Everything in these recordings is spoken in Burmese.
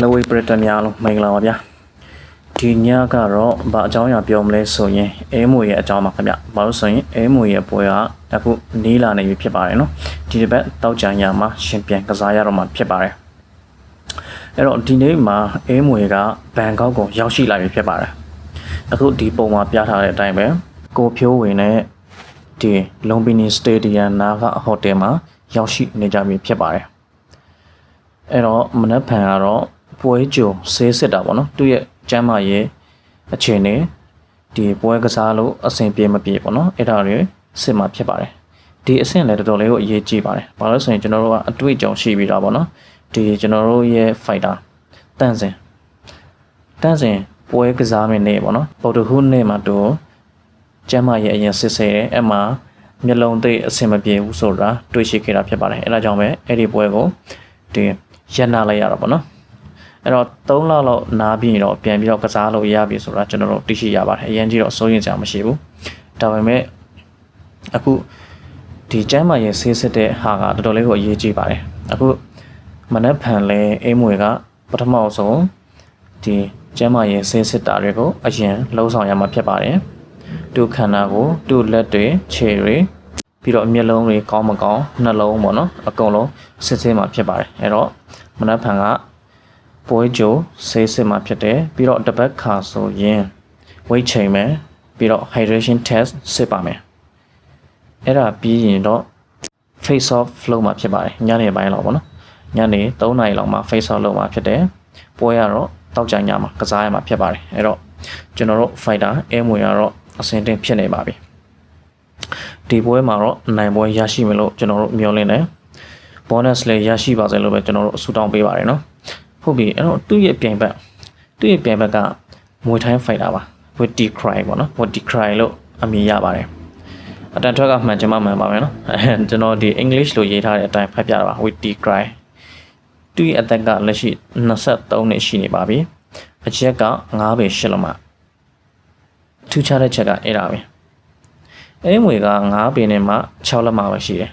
လဝေးပရိသတ်များလုံးမင်္ဂလာပါဗျာဒီညကတော့ဗာအကြောင်းအရာပြောမလဲဆိုရင်အဲမွေရဲ့အကြောင်းပါခင်ဗျဘာလို့ဆိုရင်အဲမွေရဲ့ပွဲကအခုနီးလာနေပြီဖြစ်ပါတယ်နော်ဒီတစ်ပတ်တောက်ကြံရမှာရှင်ပြန်ကစားရတော့မှာဖြစ်ပါတယ်အဲ့တော့ဒီနေ့မှာအဲမွေကဘန်ကောက်ကိုရောက်ရှိလာပြီဖြစ်ပါတယ်အခုဒီပုံမှာပြထားတဲ့အတိုင်းပဲကိုဖြိုးဝင်နဲ့ဒီလုံပီနီစတေဒီယမ်နာကဟိုတယ်မှာရောက်ရှိနေကြပြီဖြစ်ပါတယ် အဲ့တော့မနက်ဖြန်ကတော့ပွဲကြုံဆေးစစ်တာပေါ့နော်သူ့ရဲ့ကျမ်းမာရေးအခြေအနေဒီပွဲကစားလို့အဆင်ပြေမပြေပေါ့နော်အဲ့ဒါတွေစစ်မှာဖြစ်ပါတယ်ဒီအဆင့်လည်းတော်တော်လေးကိုအရေးကြီးပါတယ်ဘာလို့ဆိုရင်ကျွန်တော်တို့ကအတွေ့အကြုံရှိပြီးသားပေါ့နော်ဒီကျွန်တော်တို့ရဲ့ fighter တန့်စင်တန့်စင်ပွဲကစားမယ့်နေ့ပေါ့နော်ပေါ်တူဟူးနေ့မှာသူကျမ်းမာရေးအရင်စစ်ဆေးတယ်အဲ့မှာမျက်လုံးသိပ်အဆင်မပြေဘူးဆိုတာတွေ့ရှိခဲ့တာဖြစ်ပါတယ်အဲ့ဒါကြောင့်ပဲအဲ့ဒီပွဲကိုဒီ ရက်နာလိုက်ရတာပေါ့နော်အဲ့တော့3လလောက်နားပြီးရင်တော့ပြန်ပြီးတော့ကစားလို့ရပြီဆိုတာကျွန်တော်တို့သိရှိရပါတယ်အရင်ကြီးတော့စိုးရင်ကြမရှိဘူးဒါပေမဲ့အခုဒီကျမ်းမာရေးဆေးစစ်တဲ့ဟာကတော်တော်လေးကိုအရေးကြီးပါတယ်အခုမနက်ဖြန်လဲအိမ်မွေကပထမဆုံးဒီကျမ်းမာရေးဆေးစစ်တာတွေကိုအရင်လှုပ်ဆောင်ရမှာဖြစ်ပါတယ်သူ့ခန္ဓာကိုယ်သူ့လက်တွေခြေတွေ ပြီးတော့မျက်လုံးတွေကောင်းမကောင်းနှလုံးပေါ့နော်အကုန်လုံးစစ်ဆေးမှာဖြစ်ပါတယ်အဲ့တော့မနက်ဖြန်ကပွဲကြိုဆေးစစ်မှာဖြစ်တယ်ပြီးတော့တစ်ပတ်ခါဆိုရင် weight ချိန်မယ်ပြီးတော့ hydration test စစ်ပါမယ်အဲ့ဒါပြီးရင်တော့ face off flow မှာဖြစ်ပါတယ်ညနေပိုင်းလောက်ပေါ့နော်ညနေ3နာရီလောက်မှာ face off လုပ်မှာဖြစ်တယ်ပွဲကတော့တောက်ကြညမှာကစားရမှာဖြစ်ပါတယ်အဲ့တော့ကျွန်တော်တို့ fighter အဲမွေကတော့အဆင်တင်ဖြစ်နေပါပြီ ဒီပွဲမှာတော့နိုင်ပွဲရရှိမယ်လို့ကျွန်တော်တို့မျှော်လင့်တယ် bonus လည်းရရှိပါစေလို့ပဲကျွန်တော်တို့အဆူတောင်းပေးပါတယ်နော်ဟုတ်ပြီအဲ့တော့သူ့ရဲ့ပြိုင်ဘက်သူ့ရဲ့ပြိုင်ဘက်ကမွေထိုင်း fighter ပါ Witty Cry ပေါ့နော် Witty Cry လို့အမည်ရပါတယ်အတန်ထွက်ကမှန်ချင်မှမှန်ပါမယ်နော်အဲကျွန်တော်ဒီ English လို့ရေးထားတဲ့အတိုင်းဖတ်ပြတာပါ Witty Cry သူ့ရဲ့အသက်ကလက်ရှိ23နှစ်ရှိနေပါပြီအချက်က9ပေ8လက်မထူးခြားတဲ့ချက်ကအဲ့ဒါပဲ အဲမွေက9ပေနဲ့မှ6လက်မပဲရှိတယ်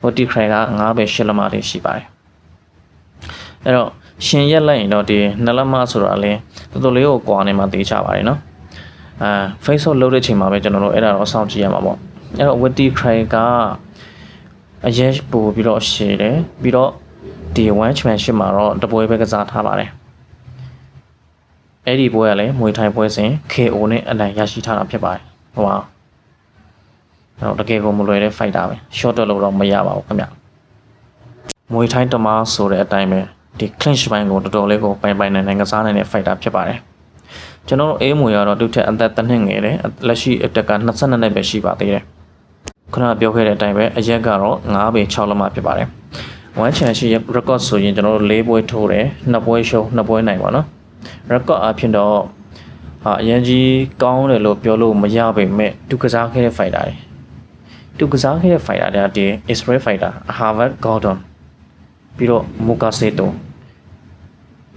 ဟိုတီခရိုင်က9ပဲ10လက်မတွေရှိပါတယ်အဲ့တော့ရှင်ရက်လိုက်ရင်တော့ဒီ2လက်မဆိုတော့လည်းတော်တော်လေးကိုကွာနေမှသိချပါတယ်နော်အာ Facebook လုပ်တဲ့ချိန်မှာပဲကျွန်တော်တို့အဲ့ဒါတော့အဆောင်ကြည့်ရမှာပေါ့အဲ့တော့ Witty Cry ကအရေးပို့ပြီးတော့ရှည်တယ်ပြီးတော့ဒီ one championship မှာတော့တပွဲပဲကစားထားပါတယ်အဲ့ဒီပွဲကလည်းမွေထိုင်ပွဲစဉ် KO နဲ့အနိုင်ရရှိထားတာဖြစ်ပါတယ်ဟိုပါ အဲ့တော့တကယ်ကိုမလွယ်တဲ့ fighter ပဲ short တက်လို့တော့မရပါဘူးခင်ဗျမွေထိုင်းတမားဆိုတဲ့အတိုင်းပဲဒီ clinch ဘိုင်းကိုတော်တော်လေးကိုပိုင်ပိုင်နိုင်နိုင်ကစားနိုင်တဲ့ fighter ဖြစ်ပါတယ်ကျွန်တော်တို့အေးမွေကတော့သူ့ထက်အသက်တစ်နှစ်ငယ်တယ်လက်ရှိအတက်က22နှစ်ပဲရှိပါသေးတယ်ခုနပြောခဲ့တဲ့အတိုင်းပဲအရက်ကတော့9ပေ6လက်မဖြစ်ပါတယ်1 championship record ဆိုရင်ကျွန်တော်တို့၄ပွဲထိုးတယ်2ပွဲရှုံး2ပွဲနိုင်ပါတော့ record အဖြစ်တော့အာအရင်ကြီးကောင်းတယ်လို့ပြောလို့မရပေမဲ့သူကစားခဲ့တဲ့ fighter တွေ သူကစားခဲ့တဲ့ fighter တွေကဒီ Israel fighter Harvard Gordon ပြီးတော့ Mukaseto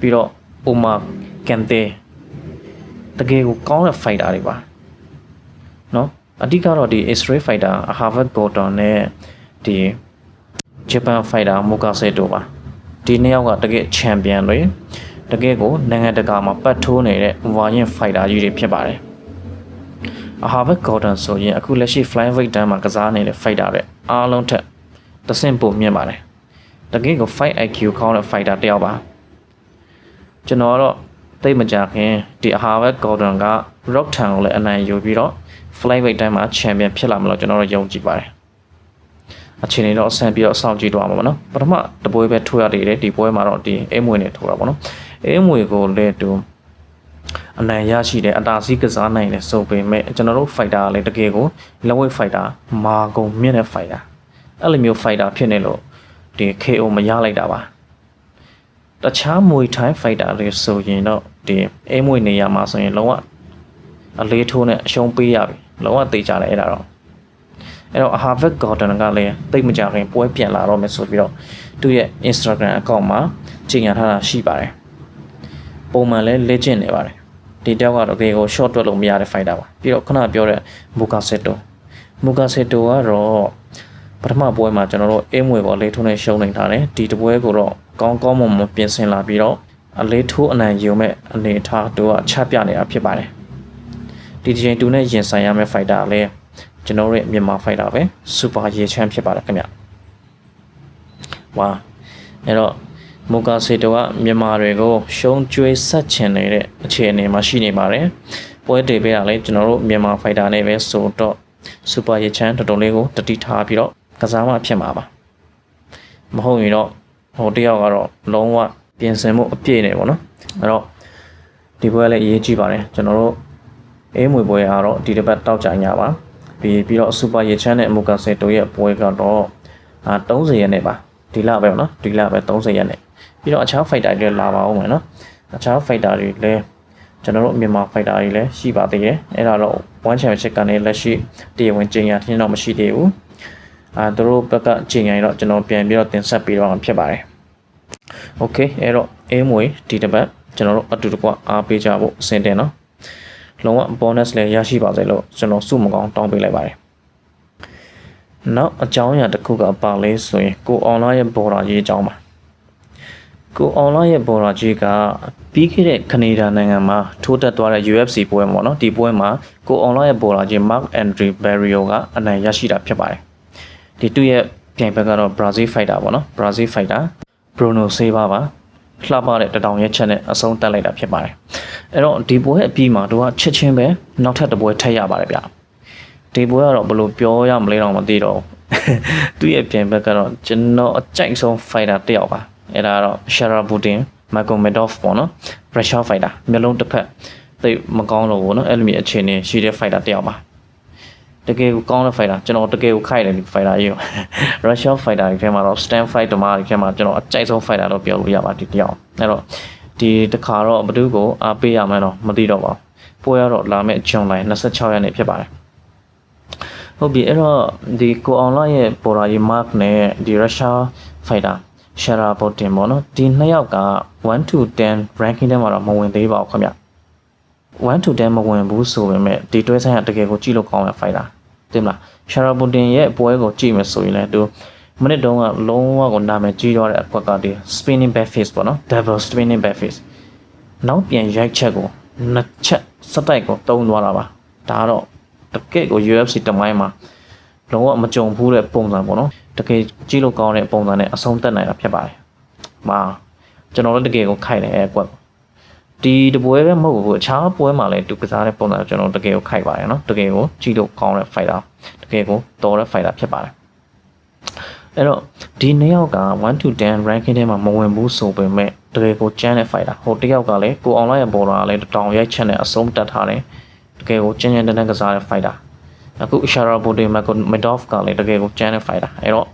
ပြီးတော့ Omar Kante တကယ်ကိုကောင်းတဲ့ fighter တွေပါเนาะအဓိကတော့ဒီ Israel fighter Harvard Gordon နဲ့ဒီ Japan fighter Mukaseto ပါဒီနှစ်ယောက်ကတကယ် champion တွေတကယ်ကိုနိုင်ငံတကာမှာပတ်ထိုးနေတဲ့ဝါရင် fighter ကြီးတွေဖြစ်ပါတယ် အဟာဘတ်ဂေါ်ဒန်ဆိုရင်အခုလက်ရှိ flyweight တန်းမှာကစားနေတဲ့ fighter တွေအားလုံးထက်တဆင့်ပိုမြင့်ပါတယ်တကယ်ကို fight IQ ကောင်းတဲ့ fighter တယောက်ပါကျွန်တော်ကတော့သိမကြခင်ဒီအဟာဘတ်ဂေါ်ဒန်က rock town ကိုလည်းအနိုင်ယူပြီးတော့ flyweight တန်းမှာ champion ဖြစ်လာမလို့ကျွန်တော်တို့ယုံကြည်ပါတယ်အခြေအနေတော့အဆန်ပြီးတော့အဆောင်ကြည့်တော့မှာပေါ့နော်ပထမတပွဲပဲထိုးရသေးတယ်ဒီပွဲမှာတော့ဒီအိမ်မွေနဲ့ထိုးတာပေါ့နော်အိမ်မွေကိုလည်းတူ အနိုင်ရရှိတယ်အတားစီးကစားနိုင်တယ်ဆိုပေမဲ့ကျွန်တော်တို့ fighter ကလည်းတကယ်ကို level fighter မာကုန်မြင့်တဲ့ fighter အဲ့လိုမျိုး fighter ဖြစ်နေလို့ဒီ KO မရလိုက်တာပါတခြားမွေထိုင်း fighter တွေဆိုရင်တော့ဒီအိမ်မွေနေရာမှာဆိုရင်လုံးဝအလေးထိုးနဲ့အရှုံးပေးရပြီလုံးဝသိကြတယ်အဲ့ဒါတော့အဲ့တော့ Harvard Gordon ကလည်းတိတ်မကြခင်ပွဲပြန်လာတော့မယ်ဆိုပြီးတော့သူ့ရဲ့ Instagram account မှာကြေညာထားတာရှိပါတယ်ပုံမှန်လဲလေ့ကျင့်နေပါတယ် ဒီတယောက်ကတော့တကယ်ကို short တွက်လို့မရတဲ့ fighter ပါပြီးတော့ခုနပြောတဲ့ Mukaseto Mukaseto ကတော့ပထမပွဲမှာကျွန်တော်တို့အင်းမွေပေါ်လေးထုံးနဲ့ရှုံးနေထားတယ်ဒီတပွဲကိုတော့ကောင်းကောင်းမွန်မွန်ပြင်ဆင်လာပြီးတော့အလေးထိုးအနိုင်ယူမဲ့အနေအထားတို့ကချပြနေတာဖြစ်ပါတယ်ဒီဒီချိန်တူနဲ့ရင်ဆိုင်ရမယ့် fighter လည်းကျွန်တော်တို့ရဲ့မြန်မာ fighter ပဲ super ရေချမ်းဖြစ်ပါတယ်ခင်ဗျဝါအဲ့တော့ မူကာစေတိုကမြန်မာတွေကိုရှုံးကျွေးဆက်ချင်နေတဲ့အခြေအနေမှာရှိနေပါတယ်ပွဲတည်ပေးတာလည်းကျွန်တော်တို့မြန်မာ fighter နဲ့ပဲဆိုတော့ super ရေချမ်းတော်တော်လေးကိုတတိထားပြီးတော့ကစားမှဖြစ်မှာပါမဟုတ်ရင်တော့ဟိုတယောက်ကတော့လုံးဝပြင်ဆင်မှုအပြည့်နေပေါ့နော်အဲ့တော့ဒီပွဲလည်းအရေးကြီးပါတယ်ကျွန်တော်တို့အေးမွေပွဲကတော့ဒီတစ်ပတ်တောက်ကြညပါပြီးပြီးတော့ super ရေချမ်းနဲ့မူကာစေတိုရဲ့ပွဲကတော့အာ30ရက်နေ့ပါဒီလပဲပေါ့နော်ဒီလပဲ30ရက်နေ့ ပြီးတော့အခြား fighter တွေလာပါဦးမယ်နော်အခြား fighter တွေလည်းကျွန်တော်တို့မြန်မာ fighter တွေလည်းရှိပါသေးတယ်အဲ့ဒါတော့ one championship ကနေလက်ရှိတရားဝင်ကြေညာထင်းတော့မရှိသေးဘူးအာသူတို့ဘက်ကကြေညာရင်တော့ကျွန်တော်ပြန်ပြီးတော့တင်ဆက်ပြီးတော့ဖြစ်ပါတယ် okay အဲ့တော့အေးမွေဒီတစ်ပတ်ကျွန်တော်တို့အတူတကွအားပေးကြဖို့အဆင်တင်နော်လုံးဝ bonus လည်းရရှိပါစေလို့ကျွန်တော်စုမကောင်းတောင်းပေးလိုက်ပါတယ်နောက်အကြောင်းအရာတစ်ခုကပါလဲဆိုရင်ကို online ရဲ့ border ရေးအကြောင်းပါ ကို online ရဲ့ border ကြီးကပြီးခဲ့တဲ့ကနေဒါနိုင်ငံမှာထိုးတက်သွားတဲ့ UFC ပွဲမှာပေါ့နော်ဒီပွဲမှာကို online ရဲ့ border ကြီး Mark Andre Barrio ကအနိုင်ရရှိတာဖြစ်ပါတယ်ဒီသူ့ရဲ့ပြိုင်ဘက်ကတော့ Brazil fighter ပေါ့နော် Brazil fighter Bruno Silva ပါလှပတဲ့တတောင်ရဲ့ချက်နဲ့အဆုံးတက်လိုက်တာဖြစ်ပါတယ်အဲ့တော့ဒီပွဲအပြီးမှာတို့ကချက်ချင်းပဲနောက်ထပ်တစ်ပွဲထပ်ရပါတယ်ဗျဒီပွဲကတော့ဘယ်လိုပြောရမလဲတော့မသိတော့ဘူးသူ့ရဲ့ပြိုင်ဘက်ကတော့ကျွန်တော်အကြိုက်ဆုံး fighter တစ်ယောက်ပါ အဲ့ဒါကတော့ Sharabutin Magomedov ပေါ့နော် pressure fighter မျိုးလုံးတစ်ဖက်သိမကောင်းတော့ဘူးเนาะအဲ့လိုမျိုးအခြေအနေရှိတဲ့ fighter တစ်ယောက်ပါတကယ်ကိုကောင်းတဲ့ fighter ကျွန်တော်တကယ်ကိုခိုက်တယ်ဒီ fighter ကြီးကို Russian fighter တွေထဲမှာတော့ stand fight တမားတွေထဲမှာကျွန်တော်အကြိုက်ဆုံး fighter လို့ပြောလို့ရပါဒီတစ်ယောက်အဲ့တော့ဒီတစ်ခါတော့ဘသူကိုအားပေးရမယ်တော့မသိတော့ပါဘူးပွဲရတော့လာမယ့်ဂျွန်လိုင်း26ရက်နေ့ဖြစ်ပါတယ်ဟုတ်ပြီအဲ့တော့ဒီကိုအောင်လာရဲ့ပေါ်ရာကြီး mark နဲ့ဒီ Russia fighter ရှာရာဘော့တင်ပေါ့နော်ဒီနှစ်ယောက်က1 to 10 ranking ထဲမှာတော့မဝင်သေးပါဘူးခင်ဗျ1 to 10မဝင်ဘူးဆိုပေမဲ့ဒီတွဲဆိုင်ကတကယ်ကိုကြည့်လို့ကောင်းတဲ့ fighter တင်မလားရှာရာဘော့တင်ရဲ့ပွဲကိုကြည့်မယ်ဆိုရင်လည်းသူမိနစ်တုန်းကလုံးဝကိုနာမည်ကြီးသွားတဲ့အကွက်ကဒီ spinning back face ပေါ့နော် double spinning back face နောက်ပြန်ရိုက်ချက်ကိုနှစ်ချက်စက်တိုက်ကိုတုံးသွားတာပါဒါကတော့တကယ့်ကို UFC တမိုင်းမှာလုံးဝမကြုံဘူးတဲ့ပုံစံပေါ့နော် တကယ်ကြည့်လို့ကောင်းတဲ့ပုံစံနဲ့အဆုံးသတ်နိုင်တာဖြစ်ပါတယ်။မာကျွန်တော်တို့တကယ်ကိုခိုက်တယ်အဲ့ကွက်ဒီတပွဲပဲမဟုတ်ဘူးအခြားပွဲမှာလည်းသူကစားတဲ့ပုံစံကျွန်တော်တကယ်ကိုခိုက်ပါတယ်နော်တကယ်ကိုကြည့်လို့ကောင်းတဲ့ fighter တကယ်ကိုတော်တဲ့ fighter ဖြစ်ပါတယ်အဲ့တော့ဒီနှစ်ယောက်က1 to 10 ranking ထဲမှာမဝင်ဘူးဆိုပေမဲ့တကယ်ကိုကျန်းတဲ့ fighter ဟိုတစ်ယောက်ကလည်းကိုအောင်လိုက်ရဲ့ border ကလည်းတောင်ရိုက်ချက်နဲ့အဆုံးတက်ထားတယ်တကယ်ကိုကျန်းကျန်းတန်းတန်းကစားတဲ့ fighter အခု Shara Bode Medov ကလည်းတကယ်ကိုကျန်းတဲ့ fighter အဲ့တော့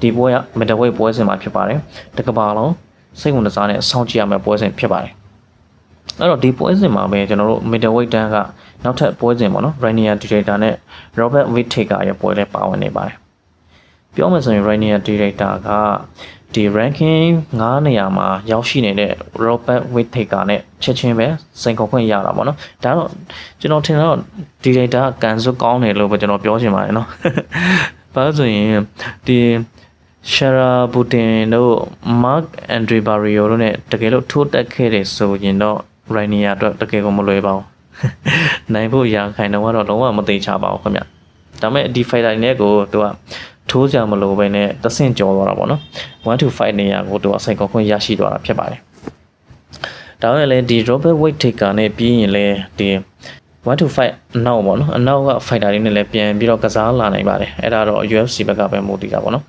ဒီပွဲက middleweight ပွဲစဉ်မှာဖြစ်ပါတယ်တကဘာလုံးစိတ်ဝင်စားတဲ့စောင့်ကြည့်ရမယ့်ပွဲစဉ်ဖြစ်ပါတယ်အဲ့တော့ဒီပွဲစဉ်မှာပဲကျွန်တော်တို့ middleweight တန်းကနောက်ထပ်ပွဲစဉ်ပေါ့နော် Rainier Director နဲ့ Robert Whittaker ရဲ့ပွဲလေးပါဝင်နေပါတယ်ပြောမယ်ဆိုရင် Rainier Director က ဒီ ranking 9နေရာမှာရောက်ရှိနေတဲ့ Robert Whittaker နဲ့ချက်ချင်းပဲစိန်ခေါ်ခွင့်ရတာပေါ့နော်ဒါတော့ကျွန်တော်ထင်တော့ director ကကန်စွကောင်းတယ်လို့ပဲကျွန်တော်ပြောချင်ပါတယ်နော်ဘာလို့ဆိုရင်ဒီ Shara Putin တို့ Mark Andre Barrio တို့ ਨੇ တကယ်လို့ထိုးတက်ခဲ့တယ်ဆိုရင်တော့ Rainier အတွက်တကယ်ကိုမလွယ်ပါဘူးနိုင်ဖို့ရခိုင်တော့တော့လုံးဝမသေးချပါဘူးခင်ဗျဒါပေမဲ့ဒီ fighter နဲ့ကိုသူက ထိုးကြမလို့ပဲနဲ့တဆင့်ကျော်သွားတာပေါ့နော်1 to 5နေရာကိုသူအစိန်ကောခွင့်ရရှိသွားတာဖြစ်ပါတယ်ဒါပေမဲ့လည်းဒီ Robert Whittaker နဲ့ပြီးရင်လည်းဒီ1 to 5အနောက်ပေါ့နော်အနောက်က fighter တွေနဲ့လည်းပြန်ပြီးတော့ကစားလာနိုင်ပါတယ်အဲ့ဒါတော့ UFC ဘက်ကပဲမူတည်တာပေါ့နော်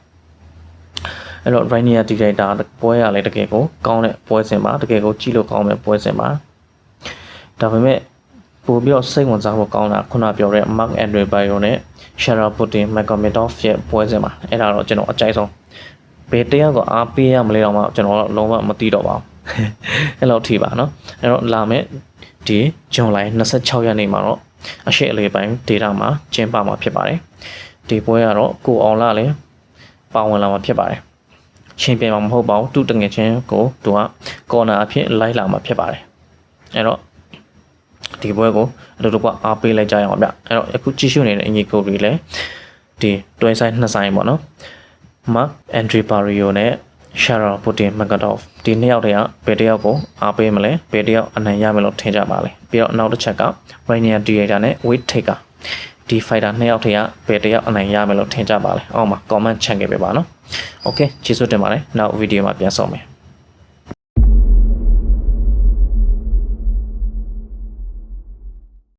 အဲ့တော့ Rainier Director ပွဲရလည်းတကယ်ကိုကောင်းတဲ့ပွဲစဉ်ပါတကယ်ကိုကြည့်လို့ကောင်းတဲ့ပွဲစဉ်ပါဒါပေမဲ့ ပို့ပြီးတော့စိတ်ဝင်စားဖို့ကောင်းတာခုနပြောတဲ့ Mark Andre Bio နဲ့ Shara Putin Magomedov ရဲ့ပွဲစဉ်မှာအဲ့ဒါတော့ကျွန်တော်အကြိုက်ဆုံးဘယ်တယောက်ကအားပေးရမလဲတော့မှကျွန်တော်လုံးဝမသိတော့ပါဘူးအဲ့လောက်ထိပါနော်အဲ့တော့လာမယ့်ဒီဇွန်လ26ရက်နေ့မှာတော့အရှိအလေးပိုင်း data မှာကျင်းပမှာဖြစ်ပါတယ်ဒီပွဲကတော့ကိုအောင်လာလည်းပါဝင်လာမှာဖြစ်ပါတယ်ရှင်ပြန်မှာမဟုတ်ပါဘူးသူ့တငယ်ချင်းကိုသူက corner အဖြစ်လိုက်လာမှာဖြစ်ပါတယ်အဲ့တော့ ဒီပွဲကိုအတူတူကအားပေးလိုက်ကြရအောင်ဗျအဲ့တော့အခုကြည့်ရှုနေတဲ့အင်ဂျီကိုတွေလည်းဒီတွဲဆိုင်နှစ်ဆိုင်ပေါ့နော် Mark Andre Barrio နဲ့ရှာရာပူတင်မကဒေါ့ဒီနှစ်ယောက်တည်းကဘယ်တစ်ယောက်ကိုအားပေးမလဲဘယ်တစ်ယောက်အနိုင်ရမယ်လို့ထင်ကြပါလဲပြီးတော့နောက်တစ်ချက်က Rainier Theater နဲ့ Wait Taker ဒီ fighter နှစ်ယောက်တည်းကဘယ်တစ်ယောက်အနိုင်ရမယ်လို့ထင်ကြပါလဲအောက်မှာ comment ချန်ခဲ့ပေးပါနော် Okay ကျေးဇူးတင်ပါတယ်နောက်ဗီဒီယိုမှာပြန်ဆောင်မယ်